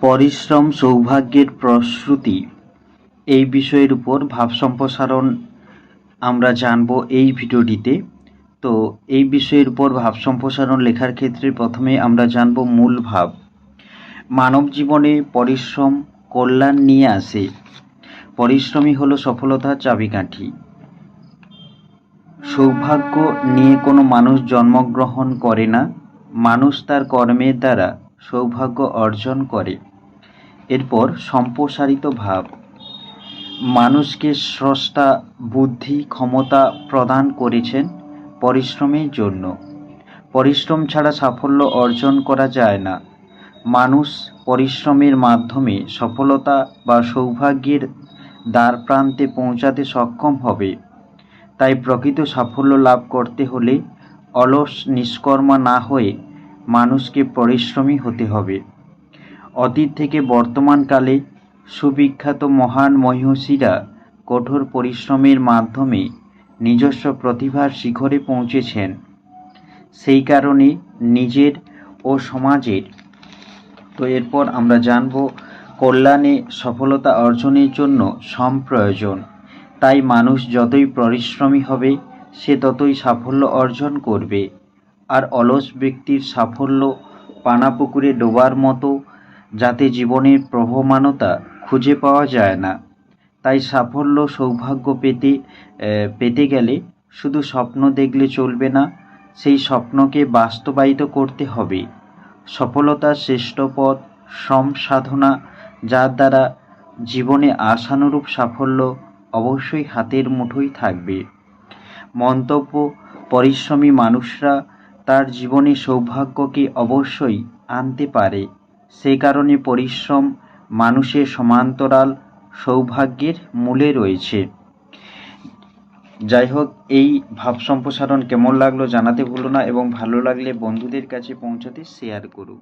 পরিশ্রম সৌভাগ্যের প্রশ্রুতি। এই বিষয়ের উপর ভাব সম্প্রসারণ আমরা জানব এই ভিডিওটিতে। তো এই বিষয়ের উপর ভাব সম্প্রসারণ লেখার ক্ষেত্রে প্রথমে আমরা জানব মূল ভাব। মানব জীবনে পরিশ্রম, কল্যাণ নিয়ে আসে। পরিশ্রমই হলো সফলতার চাবিকাঠি। সৌভাগ্য নিয়ে কোনো মানুষ জন্মগ্রহণ করে না। মানুষ তার কর্মের দ্বারা সৌভাগ্য অর্জন করে। এরপর সম্প্রসারিত ভাব। মানুষকে স্রষ্টা বুদ্ধি ক্ষমতা প্রদান করেছেন পরিশ্রমের জন্য। পরিশ্রম ছাড়া সাফল্য অর্জন করা যায় না। মানুষ পরিশ্রমের মাধ্যমে সফলতা বা সৌভাগ্যের দ্বার প্রান্তে পৌঁছাতে সক্ষম হবে। তাই প্রকৃত সাফল্য লাভ করতে হলে অলস নিষ্কর্মা না হয়ে মানুষকে পরিশ্রমী হতে হবে। অতীত থেকে বর্তমানকালে সুবিখ্যাত মহান মহিষীরা কঠোর পরিশ্রমের মাধ্যমে নিজস্ব প্রতিভার শিখরে পৌঁছেছেন। সেই কারণে নিজের ও সমাজের তো এরপর আমরা জানব কল্যাণে সফলতা অর্জনের জন্য শ্রম প্রয়োজন তাই মানুষ যতই পরিশ্রমী হবে, সে ততই সাফল্য অর্জন করবে। আর অলস ব্যক্তির সাফল্য পানাপুকুরে ডোবার মতো যাতে জীবনের প্রবহমানতা খুঁজে পাওয়া যায় না। তাই সাফল্য সৌভাগ্য পেতে পেতে গেলে শুধু স্বপ্ন দেখলে চলবে না, সেই স্বপ্নকে বাস্তবায়িত করতে হবে। সফলতার শ্রেষ্ঠ পথ শ্রম সাধনা, যার দ্বারা জীবনে আশানুরূপ সাফল্য অবশ্যই হাতের মুঠোয় থাকবে। মন্তব্য, পরিশ্রমী মানুষরা তার জীবনে সৌভাগ্যকে অবশ্যই আনতে পারে? সে কারণে পরিশ্রম মানুষের সমান্তরাল সৌভাগ্যের মূলে রয়েছে। যাই হোক এই ভাব সম্প্রসারণ কেমন লাগল জানাতে ভুলো না এবং ভালো লাগলে বন্ধুদের কাছে পৌঁছাতে শেয়ার করুন